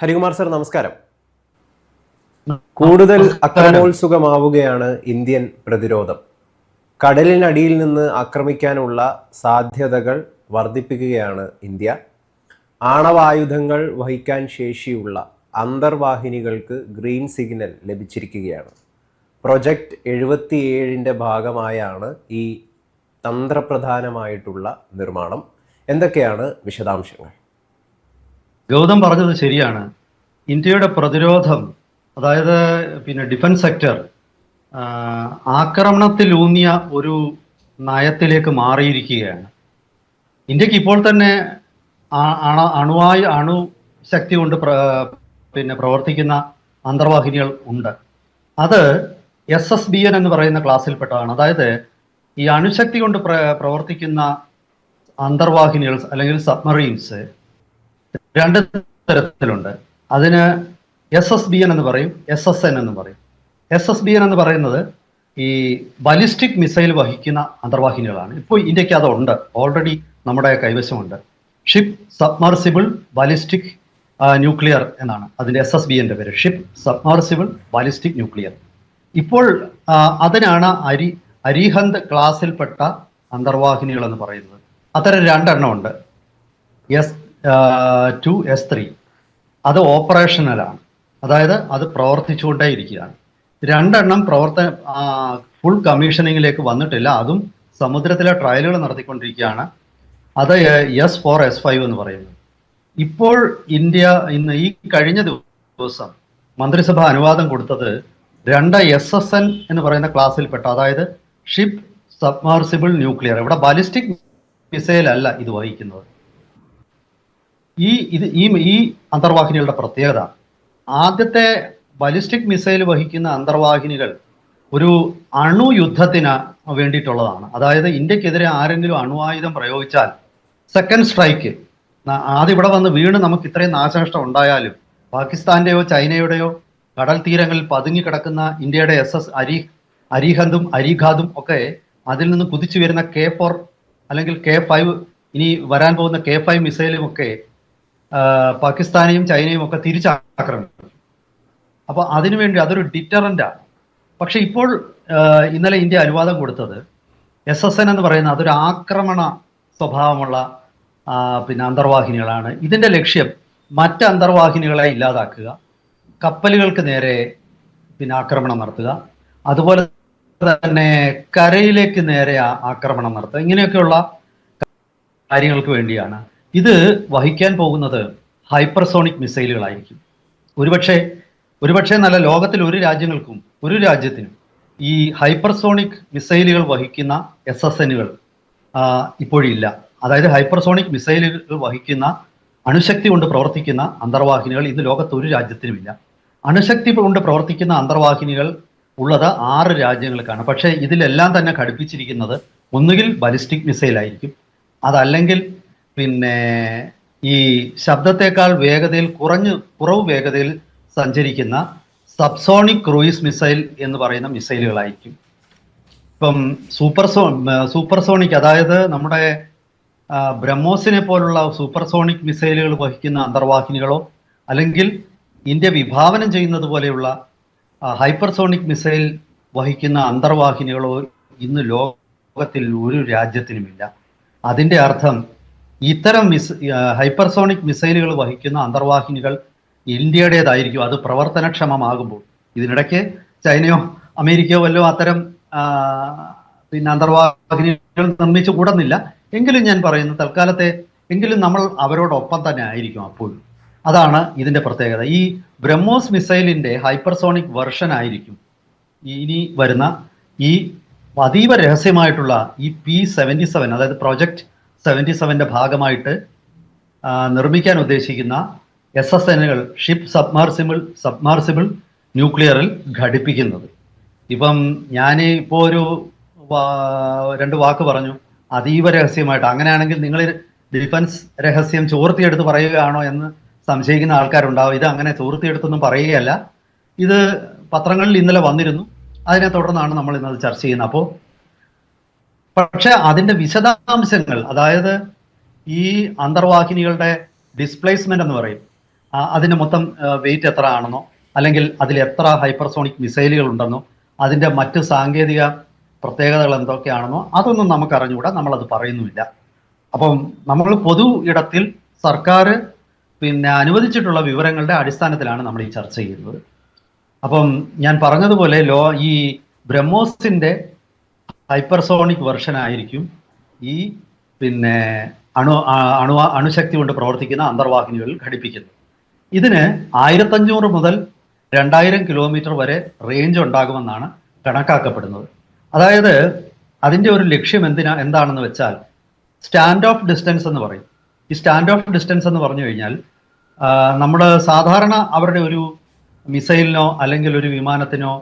Harikumar sir നമസ്കാരം. കൂടുതൽ അക്രമോത്സുകമാവുകയാണ് Indian പ്രതിരോധം. കടലിനടിയിൽ നിന്ന് ആക്രമിക്കാനുള്ള സാധ്യതകൾ വർദ്ധിപ്പിക്കുകയാണ് ഇന്ത്യ. ആണവായുധങ്ങൾ വഹിക്കാൻ ശേഷിയുള്ള അന്തർവാഹിനികൾക്ക് ഗ്രീൻ സിഗ്നൽ ലഭിച്ചിരിക്കുകയാണ്. പ്രൊജക്ട് എഴുപത്തിയേഴിന്റെ ഭാഗമായാണ് ഈ തന്ത്രപ്രധാനമായിട്ടുള്ള നിർമ്മാണം. എന്തൊക്കെയാണ് വിശദാംശങ്ങൾ? ഗൗതം പറഞ്ഞത് ശരിയാണ്. ഇന്ത്യയുടെ പ്രതിരോധം അതായത് പിന്നെ ഡിഫൻസ് സെക്ടർ ആക്രമണത്തിലൂന്നിയ ഒരു നയത്തിലേക്ക് മാറിയിരിക്കുകയാണ്. ഇന്ത്യയ്ക്ക് ഇപ്പോൾ തന്നെ അണ- അണുവായ അണു ശക്തി കൊണ്ട് പിന്നെ പ്രവർത്തിക്കുന്ന അന്തർവാഹിനികൾ ഉണ്ട്. അത് എസ് എസ് ബി എൻ എന്ന് പറയുന്ന ക്ലാസ്സിൽപ്പെട്ടതാണ്. അതായത് ഈ അണുശക്തി കൊണ്ട് പ്ര പ്രവർത്തിക്കുന്ന അന്തർവാഹിനികൾ അല്ലെങ്കിൽ സബ്മറീൻസ് രണ്ട് തരത്തിലുണ്ട്. അതിന് എസ് എസ് ബി എൻ എന്ന് പറയും എസ് എസ് എൻ എന്ന് പറയും. എസ് എസ് ബി എൻ എന്ന് പറയുന്നത് ഈ ബലിസ്റ്റിക് മിസൈൽ വഹിക്കുന്ന അന്തർവാഹിനികളാണ്. ഇപ്പോൾ ഇന്ത്യയ്ക്ക് അതുണ്ട്. ഓൾറെഡി നമ്മുടെ കൈവശമുണ്ട്. ഷിപ്പ് സബ്മർസിബിൾ ബാലിസ്റ്റിക് ന്യൂക്ലിയർ എന്നാണ്. അതിന്റെ എസ് എസ് ബി എന്റെ പേര്. ഷിപ്പ് സബ്മർസിബിൾ ബാലിസ്റ്റിക് ന്യൂക്ലിയർ ഇപ്പോൾ അതിനാണ് അരി അരിഹന്ത് ക്ലാസ്സിൽപ്പെട്ട അന്തർവാഹിനികൾ എന്ന് പറയുന്നത്. അത്തരം രണ്ടെണ്ണം ഉണ്ട്. എസ് ടു എസ് ത്രീ അത് ഓപ്പറേഷണലാണ് അതായത് അത് പ്രവർത്തിച്ചുകൊണ്ടേ ഇരിക്കുകയാണ് രണ്ടെണ്ണം പ്രവർത്തന ഫുൾ കമ്മീഷനിങ്ങിലേക്ക് വന്നിട്ടില്ല. അതും സമുദ്രത്തിലെ ട്രയലുകൾ നടത്തിക്കൊണ്ടിരിക്കുകയാണ്. അത് എസ് ഫോർ എസ് ഫൈവ് എന്ന് പറയുന്നത്. ഇപ്പോൾ ഇന്ത്യ ഇന്ന് ഈ കഴിഞ്ഞ ദിവസം മന്ത്രിസഭ അനുവാദം കൊടുത്തത് രണ്ട് എസ് എസ് എൻ എന്ന് പറയുന്ന ക്ലാസ്സിൽപ്പെട്ട അതായത് ഷിപ്പ് സബ്മേഴ്സിബിൾ ന്യൂക്ലിയർ ഇവിടെ ബാലിസ്റ്റിക് മിസൈൽ അല്ല ഇത് വഹിക്കുന്നത്. ഈ ഇത് ഈ ഈ അന്തർവാഹിനികളുടെ പ്രത്യേകത. ആദ്യത്തെ ബലിസ്റ്റിക് മിസൈൽ വഹിക്കുന്ന അന്തർവാഹിനികൾ ഒരു അണുയുദ്ധത്തിന് വേണ്ടിയിട്ടുള്ളതാണ്. അതായത് ഇന്ത്യക്കെതിരെ ആരെങ്കിലും അണുവായുധം പ്രയോഗിച്ചാൽ സെക്കൻഡ് സ്ട്രൈക്ക് ആദ്യം ഇവിടെ വന്ന് വീണ് നമുക്ക് ഇത്രയും നാശനഷ്ടം ഉണ്ടായാലും പാകിസ്ഥാന്റെയോ ചൈനയുടെയോ കടൽ തീരങ്ങളിൽ പതുങ്ങി കിടക്കുന്ന ഇന്ത്യയുടെ എസ് എസ് അരി അരിഹന്തും അരിഘാദും ഒക്കെ അതിൽ നിന്ന് കുതിച്ചു വരുന്ന കെ ഫോർ അല്ലെങ്കിൽ കെ ഫൈവ് ഇനി വരാൻ പോകുന്ന കെ ഫൈവ് മിസൈലും ഒക്കെ പാകിസ്ഥാനെയും ചൈനയും ഒക്കെ തിരിച്ചാക്രമിക്കും അപ്പൊ അതിനുവേണ്ടി അതൊരു ഡിറ്ററന്റാണ് പക്ഷെ ഇപ്പോൾ ഇന്നലെ ഇന്ത്യ അനുവാദം കൊടുത്തത് എസ് എസ് എൻ എന്ന് പറയുന്ന അതൊരു ആക്രമണ സ്വഭാവമുള്ള പിന്നെ അന്തർവാഹിനികളാണ്. ഇതിന്റെ ലക്ഷ്യം മറ്റ് അന്തർവാഹിനികളെ ഇല്ലാതാക്കുക കപ്പലുകൾക്ക് നേരെ പിന്നെ ആക്രമണം നടത്തുക അതുപോലെ തന്നെ കരയിലേക്ക് നേരെ ആക്രമണം നടത്തുക. ഇങ്ങനെയൊക്കെയുള്ള കാര്യങ്ങൾക്ക് വേണ്ടിയാണ് ഇത് വഹിക്കാൻ പോകുന്നത് ഹൈപ്പർസോണിക് മിസൈലുകളായിരിക്കും. ഒരുപക്ഷെ ഒരുപക്ഷെ നല്ല ലോകത്തിൽ ഒരു രാജ്യങ്ങൾക്കും ഒരു രാജ്യത്തിനും ഈ ഹൈപ്പർസോണിക് മിസൈലുകൾ വഹിക്കുന്ന എസ് എസ് എന്നുകൾ ഇപ്പോഴില്ല. അതായത് ഹൈപ്പർസോണിക് മിസൈലുകൾ വഹിക്കുന്ന അണുശക്തി കൊണ്ട് പ്രവർത്തിക്കുന്ന അന്തർവാഹിനികൾ ഇന്ന് ലോകത്ത് ഒരു രാജ്യത്തിനുമില്ല. അണുശക്തി കൊണ്ട് പ്രവർത്തിക്കുന്ന അന്തർവാഹിനികൾ ഉള്ളത് ആറ് രാജ്യങ്ങൾക്കാണ്. പക്ഷേ ഇതിലെല്ലാം തന്നെ ഘടിപ്പിച്ചിരിക്കുന്നത് ഒന്നുകിൽ ബലിസ്റ്റിക് മിസൈലായിരിക്കും. അതല്ലെങ്കിൽ പിന്നെ ഈ ശബ്ദത്തെക്കാൾ വേഗതയിൽ കുറഞ്ഞു കുറവ് വേഗതയിൽ സഞ്ചരിക്കുന്ന സബ്സോണിക് ക്രൂയിസ് മിസൈൽ എന്ന് പറയുന്ന മിസൈലുകളായിരിക്കും. ഇപ്പം സൂപ്പർസോ സൂപ്പർസോണിക് അതായത് നമ്മുടെ ബ്രഹ്മോസിനെ പോലുള്ള സൂപ്പർസോണിക് മിസൈലുകൾ വഹിക്കുന്ന അന്തർവാഹിനികളോ അല്ലെങ്കിൽ ഇന്ത്യ വിഭാവനം ചെയ്യുന്നത് പോലെയുള്ള ഹൈപ്പർസോണിക് മിസൈൽ വഹിക്കുന്ന അന്തർവാഹിനികളോ ഇന്ന് ലോകത്തിൽ ഒരു രാജ്യത്തിനുമില്ല. അതിന്റെ അർത്ഥം ഇത്തരം മിസ് ഹൈപ്പർസോണിക് മിസൈലുകൾ വഹിക്കുന്ന അന്തർവാഹിനികൾ ഇന്ത്യയുടേതായിരിക്കും. അത് പ്രവർത്തനക്ഷമമാകുമ്പോൾ. ഇതിനിടയ്ക്ക് ചൈനയോ അമേരിക്കയോ വല്ലോ അത്തരം പിന്നെ അന്തർവാഹിനികൾ നിർമ്മിച്ചു കൂടുന്നില്ല. എങ്കിലും ഞാൻ പറയുന്നു തൽക്കാലത്തെ എങ്കിലും നമ്മൾ അവരോടൊപ്പം തന്നെ ആയിരിക്കും അപ്പോഴും അതാണ് ഇതിന്റെ പ്രത്യേകത. ഈ ബ്രഹ്മോസ് മിസൈലിന്റെ ഹൈപ്പർസോണിക് വെർഷൻ ആയിരിക്കും ഇനി വരുന്ന ഈ അതീവ രഹസ്യമായിട്ടുള്ള ഈ പി സെവന്റി സെവൻ അതായത് പ്രോജക്റ്റ് സെവന്റി സെവന്റെ ഭാഗമായിട്ട് നിർമ്മിക്കാൻ ഉദ്ദേശിക്കുന്ന എസ് എസ് എനുകൾ ഷിപ്പ് സബ്മാർസിബിൾ സബ്മാർസിബിൾ ന്യൂക്ലിയറിൽ ഘടിപ്പിക്കുന്നത്. ഇപ്പം ഞാൻ ഇപ്പോൾ ഒരു രണ്ട് വാക്ക് പറഞ്ഞു. അതീവ രഹസ്യമായിട്ട്. അങ്ങനെയാണെങ്കിൽ നിങ്ങൾ ഡിഫൻസ് രഹസ്യം ചോർത്തിയെടുത്ത് പറയുകയാണോ എന്ന് സംശയിക്കുന്ന ആൾക്കാരുണ്ടാവും. ഇത് അങ്ങനെ ചോർത്തിയെടുത്തൊന്നും പറയുകയല്ല. ഇത് പത്രങ്ങളിൽ ഇന്നലെ വന്നിരുന്നു. അതിനെ തുടർന്നാണ് നമ്മൾ ഇന്നത് ചർച്ച ചെയ്യുന്നത്. അപ്പോൾ പക്ഷെ അതിന്റെ വിശദാംശങ്ങൾ അതായത് ഈ അന്തർവാഹിനികളുടെ ഡിസ്പ്ലേസ്മെന്റ് എന്ന് പറയും അതിന് മൊത്തം വെയിറ്റ് എത്ര ആണെന്നോ അല്ലെങ്കിൽ അതിൽ എത്ര ഹൈപ്പർസോണിക് മിസൈലുകൾ ഉണ്ടെന്നോ അതിന്റെ മറ്റ് സാങ്കേതിക പ്രത്യേകതകൾ എന്തൊക്കെയാണെന്നോ അതൊന്നും നമുക്ക് അറിഞ്ഞുകൂടാ നമ്മളത് പറയുന്നുമില്ല. അപ്പം നമ്മൾ പൊതു ഇടത്തിൽ സർക്കാർ പിന്നെ അനുവദിച്ചിട്ടുള്ള വിവരങ്ങളുടെ അടിസ്ഥാനത്തിലാണ് നമ്മൾ ഈ ചർച്ച ചെയ്യുന്നത്. അപ്പം ഞാൻ പറഞ്ഞതുപോലെ ലോ ഈ ബ്രഹ്മോസിന്റെ ഹൈപ്പർസോണിക് വെർഷൻ ആയിരിക്കും ഈ പിന്നെ അണു അണു അണുശക്തി കൊണ്ട് പ്രവർത്തിക്കുന്ന അന്തർവാഹിനികളിൽ ഘടിപ്പിക്കുന്നത്. ഇതിന് ആയിരത്തഞ്ഞൂറ് മുതൽ രണ്ടായിരം കിലോമീറ്റർ വരെ റേഞ്ച് ഉണ്ടാകുമെന്നാണ് കണക്കാക്കപ്പെടുന്നത്. അതായത് അതിന്റെ ഒരു ലക്ഷ്യം എന്തിനാ എന്താണെന്ന് വെച്ചാൽ സ്റ്റാൻഡ് ഓഫ് ഡിസ്റ്റൻസ് എന്ന് പറയും. ഈ സ്റ്റാൻഡ് ഓഫ് ഡിസ്റ്റൻസ് എന്ന് പറഞ്ഞു കഴിഞ്ഞാൽ നമ്മൾ സാധാരണ അവരുടെ ഒരു മിസൈലിനോ അല്ലെങ്കിൽ ഒരു വിമാനത്തിനോ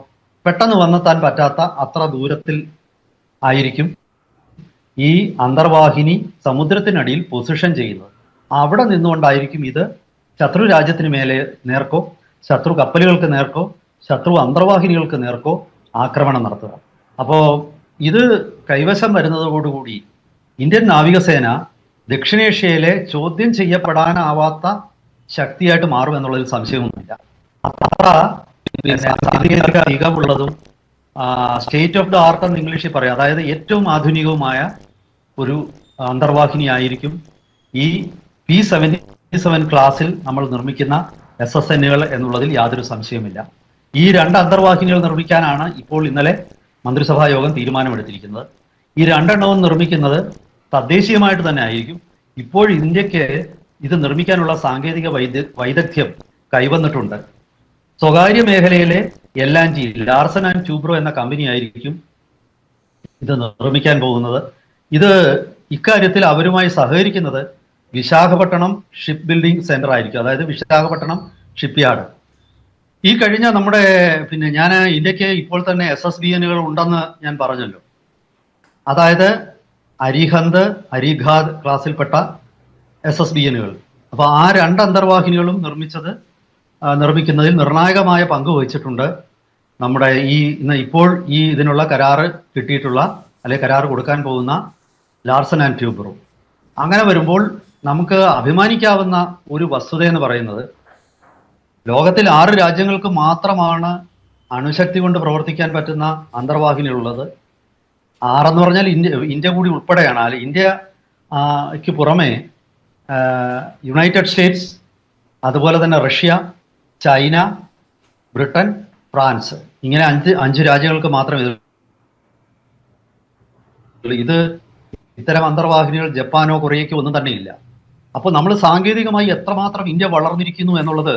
പെട്ടെന്ന് വന്നെത്താൻ പറ്റാത്ത അത്ര ദൂരത്തിൽ ആയിരിക്കും ഈ അന്തർവാഹിനി സമുദ്രത്തിനടിയിൽ പൊസിഷൻ ചെയ്യുന്നത്. അവിടെ നിന്നുകൊണ്ടായിരിക്കും ഇത് ശത്രു രാജ്യത്തിന് മേലെ നേർക്കോ ശത്രു കപ്പലുകൾക്ക് നേർക്കോ ശത്രു അന്തർവാഹിനികൾക്ക് നേർക്കോ ആക്രമണം നടത്തുക. അപ്പോൾ ഇത് കൈവശം വരുന്നതോടുകൂടി ഇന്ത്യൻ നാവികസേന ദക്ഷിണേഷ്യയിലെ ചോദ്യം ചെയ്യപ്പെടാനാവാത്ത ശക്തിയായിട്ട് മാറുമെന്നുള്ളതിൽ സംശയമൊന്നുമില്ല. അത്ര മികവുള്ളതും സ്റ്റേറ്റ് ഓഫ് ദ ആർട്ട് എന്ന് ഇംഗ്ലീഷിൽ പറയാം. അതായത് ഏറ്റവും ആധുനികവുമായ ഒരു അന്തർവാഹിനി ആയിരിക്കും ഈ പി സെവന്റി സെവൻ ക്ലാസ്സിൽ നമ്മൾ നിർമ്മിക്കുന്ന എസ് എസ് എന്നുകൾ എന്നുള്ളതിൽ യാതൊരു സംശയമില്ല ഈ രണ്ട് അന്തർവാഹിനികൾ നിർമ്മിക്കാനാണ് ഇപ്പോൾ ഇന്നലെ മന്ത്രിസഭാ യോഗം തീരുമാനമെടുത്തിരിക്കുന്നത്. ഈ രണ്ടെണ്ണവും നിർമ്മിക്കുന്നത് തദ്ദേശീയമായിട്ട് തന്നെ ആയിരിക്കും. ഇപ്പോൾ ഇന്ത്യയ്ക്ക് ഇത് നിർമ്മിക്കാനുള്ള സാങ്കേതിക വൈദ്യ വൈദഗ്ധ്യം കൈവന്നിട്ടുണ്ട്. സ്വകാര്യ മേഖലയിലെ L G Larsen and Toubro എന്ന കമ്പനി ആയിരിക്കും ഇത് നിർമ്മിക്കാൻ പോകുന്നത്. ഇത് ഇക്കാര്യത്തിൽ അവരുമായി സഹകരിക്കുന്നത് വിശാഖപട്ടണം ഷിപ്പ് ബിൽഡിംഗ് സെന്റർ ആയിരിക്കും. അതായത് വിശാഖപട്ടണം ഷിപ്പ് യാർഡ് ഈ കഴിഞ്ഞ നമ്മുടെ പിന്നെ ഞാൻ ഇന്ത്യയ്ക്ക് ഇപ്പോൾ തന്നെ എസ് എസ് ബി ഉണ്ടെന്ന് ഞാൻ പറഞ്ഞല്ലോ. അതായത് അരിഹന്ത് അരിഘാദ് ക്ലാസ്സിൽപ്പെട്ട എസ് എസ് ബി എനുകൾ അപ്പൊ ആ രണ്ട് അന്തർവാഹിനികളും നിർമ്മിച്ചത് നിർമ്മിക്കുന്നതിൽ നിർണായകമായ പങ്ക് വഹിച്ചിട്ടുണ്ട്. നമ്മുടെ ഈ ഇന്ന് ഇപ്പോൾ ഈ ഇതിനുള്ള കരാറ് കിട്ടിയിട്ടുള്ള അല്ലെങ്കിൽ കരാറ് കൊടുക്കാൻ പോകുന്ന ലാർസൺ ആൻഡ് ട്യൂബറും അങ്ങനെ വരുമ്പോൾ നമുക്ക് അഭിമാനിക്കാവുന്ന ഒരു വസ്തുത എന്ന് പറയുന്നത് ലോകത്തിൽ ആറ് രാജ്യങ്ങൾക്ക് മാത്രമാണ് അണുശക്തി കൊണ്ട് പ്രവർത്തിക്കാൻ പറ്റുന്ന അന്തർവാഹിനിയുള്ളത്. ആറെന്ന് പറഞ്ഞാൽ ഇന്ത്യ ഇന്ത്യ കൂടി ഉൾപ്പെടെയാണ്. അല്ല ഇന്ത്യയ്ക്ക് പുറമെ യുണൈറ്റഡ് സ്റ്റേറ്റ്സ് അതുപോലെ തന്നെ റഷ്യ ചൈന ബ്രിട്ടൻ ഫ്രാൻസ്. ഇങ്ങനെ അഞ്ച് അഞ്ച് രാജ്യങ്ങൾക്ക് മാത്രം ഇത് ഇത് ഇത്തരം അന്തർവാഹിനികൾ ജപ്പാനോ കൊറിയയ്ക്കോ ഒന്നും തന്നെ ഇല്ല. അപ്പോൾ നമ്മൾ സാങ്കേതികമായി എത്രമാത്രം ഇന്ത്യ വളർന്നിരിക്കുന്നു എന്നുള്ളത്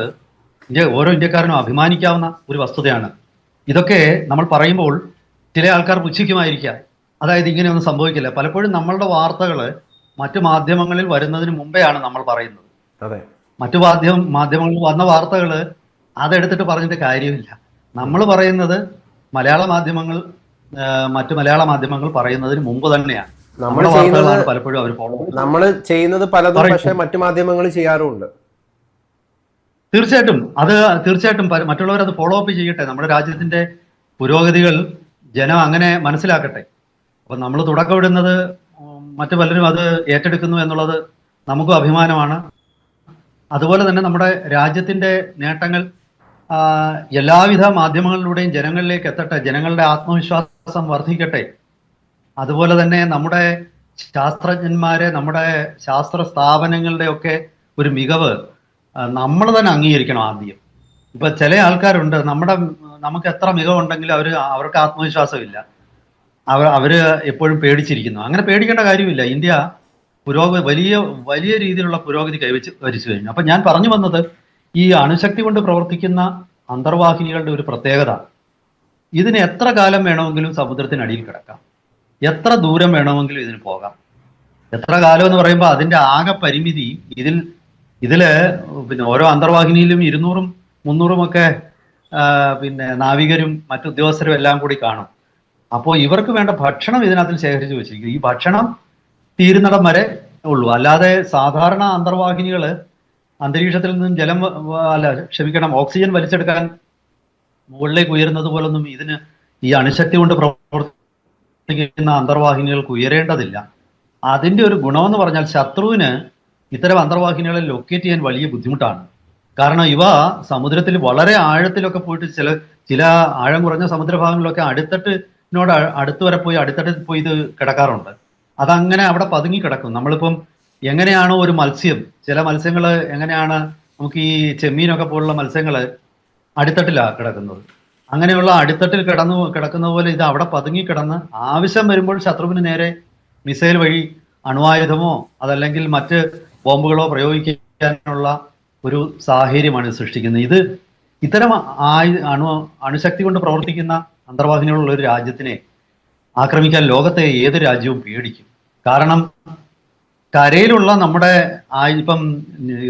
ഇന്ത്യ ഓരോ ഇന്ത്യക്കാരനും അഭിമാനിക്കാവുന്ന ഒരു വസ്തുതയാണ്. ഇതൊക്കെ നമ്മൾ പറയുമ്പോൾ ചില ആൾക്കാർ പുച്ഛിക്കുമായിരിക്കാം. അതായത് ഇങ്ങനെയൊന്നും സംഭവിക്കില്ല. പലപ്പോഴും നമ്മളുടെ വാർത്തകൾ മറ്റു മാധ്യമങ്ങളിൽ വരുന്നതിന് മുമ്പെയാണ് നമ്മൾ പറയുന്നത്. അതെ. മറ്റു മാധ്യമ മാധ്യമങ്ങളിൽ വന്ന വാർത്തകൾ അതെടുത്തിട്ട് പറഞ്ഞിട്ട് കാര്യമില്ല. നമ്മൾ പറയുന്നത് മലയാള മാധ്യമങ്ങൾ മറ്റു മലയാള മാധ്യമങ്ങൾ പറയുന്നതിന് മുമ്പ് തന്നെയാണ്. നമ്മൾ ചെയ്യുന്നത് പലപ്പോഴും അവർ ഫോളോ നമ്മൾ ചെയ്യുന്നത് പലതും പക്ഷേ മറ്റു മാധ്യമങ്ങൾ ചെയ്യാറുമുണ്ട് തീർച്ചയായിട്ടും. അത് തീർച്ചയായിട്ടും മറ്റുള്ളവർ അത് ഫോളോ അപ്പ് ചെയ്യട്ടെ. നമ്മുടെ രാജ്യത്തിന്റെ പുരോഗതികൾ ജനം അങ്ങനെ മനസ്സിലാക്കട്ടെ. അപ്പൊ നമ്മൾ തുടക്കമിടുന്നത് മറ്റു പലരും അത് ഏറ്റെടുക്കുന്നു എന്നുള്ളത് നമുക്കും അഭിമാനമാണ്. അതുപോലെ തന്നെ നമ്മുടെ രാജ്യത്തിന്റെ നേട്ടങ്ങൾ എല്ലാവിധ മാധ്യമങ്ങളിലൂടെയും ജനങ്ങളിലേക്ക് എത്തട്ടെ ജനങ്ങളുടെ ആത്മവിശ്വാസം വർദ്ധിക്കട്ടെ. അതുപോലെ തന്നെ നമ്മുടെ ശാസ്ത്രജ്ഞന്മാരെ നമ്മുടെ ശാസ്ത്ര സ്ഥാപനങ്ങളുടെ ഒക്കെ ഒരു മികവ് നമ്മൾ തന്നെ അംഗീകരിക്കണം ആദ്യം. ഇപ്പൊ ചില ആൾക്കാരുണ്ട് നമ്മുടെ നമുക്ക് എത്ര മികവുണ്ടെങ്കിലും അവർ അവർക്ക് ആത്മവിശ്വാസമില്ല. അവർ അവർ എപ്പോഴും പേടിച്ചിരിക്കുന്നു. അങ്ങനെ പേടിക്കേണ്ട കാര്യമില്ല. ഇന്ത്യ പുരോഗതി വലിയ വലിയ രീതിയിലുള്ള പുരോഗതി കൈവച്ച് വരിച്ചു കഴിഞ്ഞു. അപ്പൊ ഞാൻ പറഞ്ഞു വന്നത് ഈ അണുശക്തി കൊണ്ട് പ്രവർത്തിക്കുന്ന അന്തർവാഹിനികളുടെ ഒരു പ്രത്യേകത. ഇതിന് എത്ര കാലം വേണമെങ്കിലും സമുദ്രത്തിനടിയിൽ കിടക്കാം. എത്ര ദൂരം വേണമെങ്കിലും ഇതിന് പോകാം. എത്ര കാലം എന്ന് പറയുമ്പോൾ അതിന്റെ ആകെ പരിമിതി ഇതിൽ ഇതിൽ പിന്നെ ഓരോ അന്തർവാഹിനിയിലും ഇരുന്നൂറും മുന്നൂറും ഒക്കെ പിന്നെ നാവികരും മറ്റു ഉദ്യോഗസ്ഥരും എല്ലാം കൂടി കാണും. അപ്പോൾ ഇവർക്ക് വേണ്ട ഭക്ഷണം ഇതിനകത്ത് ശേഖരിച്ചു വെച്ചിരിക്കും ഈ ഭക്ഷണം തീരുന്നിടം വരെ ഉള്ളൂ. അല്ലാതെ സാധാരണ അന്തർവാഹിനികൾ അന്തരീക്ഷത്തിൽ നിന്നും ജലം അല്ല ക്ഷമിക്കണം ഓക്സിജൻ വലിച്ചെടുക്കാൻ മുകളിലേക്ക് ഉയരുന്നത് പോലൊന്നും ഇതിന് ഈ അണുശക്തി കൊണ്ട് പ്രവർത്തിക്കുന്ന അന്തർവാഹിനികൾക്ക് ഉയരേണ്ടതില്ല. അതിന്റെ ഒരു ഗുണമെന്ന് പറഞ്ഞാൽ ശത്രുവിന് ഇത്തരം അന്തർവാഹിനികളെ ലൊക്കേറ്റ് ചെയ്യാൻ വലിയ ബുദ്ധിമുട്ടാണ്. കാരണം ഇവ സമുദ്രത്തിൽ വളരെ ആഴത്തിലൊക്കെ പോയിട്ട് ചില ചില ആഴം കുറഞ്ഞ സമുദ്രഭാഗങ്ങളിലൊക്കെ അടിത്തട്ടിനോട് അടുത്തുവരെ അടുത്ത് വരെ പോയി അടിത്തട്ടിൽ പോയി ഇത് കിടക്കാറുണ്ട്. അതങ്ങനെ അവിടെ പതുങ്ങി കിടക്കും. നമ്മളിപ്പം എങ്ങനെയാണോ ഒരു മത്സ്യം? ചില മത്സ്യങ്ങൾ എങ്ങനെയാണ് നമുക്ക് ഈ ചെമ്മീനൊക്കെ പോലുള്ള മത്സ്യങ്ങൾ അടിത്തട്ടിലാണ് കിടക്കുന്നത്? അങ്ങനെയുള്ള അടിത്തട്ടിൽ കിടന്നു കിടക്കുന്ന പോലെ ഇത് അവിടെ പതുങ്ങി കിടന്ന് ആവശ്യം വരുമ്പോൾ ശത്രുവിന് നേരെ മിസൈൽ വഴി അണുവായുധമോ അതല്ലെങ്കിൽ മറ്റ് ബോംബുകളോ പ്രയോഗിക്കാനുള്ള ഒരു സാഹചര്യമാണ് സൃഷ്ടിക്കുന്നത്. ഇത് ഇത്തരം ആയു അണു അണുശക്തി കൊണ്ട് പ്രവർത്തിക്കുന്ന അന്തർവാഹിനികളുള്ള ഒരു രാജ്യത്തിനെ ആക്രമിക്കാൻ ലോകത്തെ ഏത് രാജ്യവും പേടിക്കും. കാരണം കരയിലുള്ള നമ്മുടെ ഇപ്പം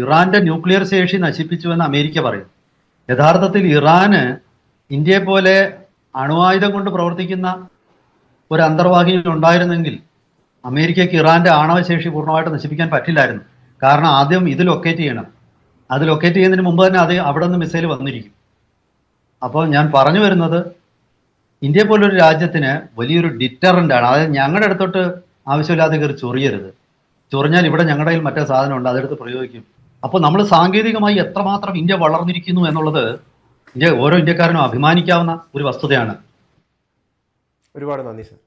ഇറാന്റെ ന്യൂക്ലിയർ ശേഷി നശിപ്പിച്ചു എന്ന് അമേരിക്ക പറയും. യഥാർത്ഥത്തിൽ ഇറാന് ഇന്ത്യയെ പോലെ അണുവായുധം കൊണ്ട് പ്രവർത്തിക്കുന്ന ഒരു അന്തർവാഹിനി ഉണ്ടായിരുന്നെങ്കിൽ അമേരിക്കയ്ക്ക് ഇറാന്റെ ആണവശേഷി പൂർണമായിട്ട് നശിപ്പിക്കാൻ പറ്റില്ലായിരുന്നു. കാരണം ആദ്യം ഇത് ലൊക്കേറ്റ് ചെയ്യണം. അത് ലൊക്കേറ്റ് ചെയ്യുന്നതിന് മുമ്പ് തന്നെ അത് അവിടെ നിന്ന് മിസൈൽ വന്നിരിക്കും. അപ്പോൾ ഞാൻ പറഞ്ഞു വരുന്നത് ഇന്ത്യ പോലൊരു രാജ്യത്തിന് വലിയൊരു ഡിറ്ററന്റ് ആണ്. അതായത് ഞങ്ങളുടെ അടുത്തോട്ട് ആവശ്യമില്ലാതെ കയറി ചൊറിയരുത്. ചൊറിഞ്ഞാൽ ഇവിടെ ഞങ്ങളുടെ കയ്യിൽ മറ്റേ സാധനം ഉണ്ട് അതെടുത്ത് പ്രയോഗിക്കും. അപ്പോൾ നമ്മൾ സാങ്കേതികമായി എത്രമാത്രം ഇന്ത്യ വളർന്നിരിക്കുന്നു എന്നുള്ളത് ഇന്ത്യ ഓരോ ഇന്ത്യക്കാരനും അഭിമാനിക്കാവുന്ന ഒരു വസ്തുതയാണ്. ഒരുപാട് നന്ദി സർ.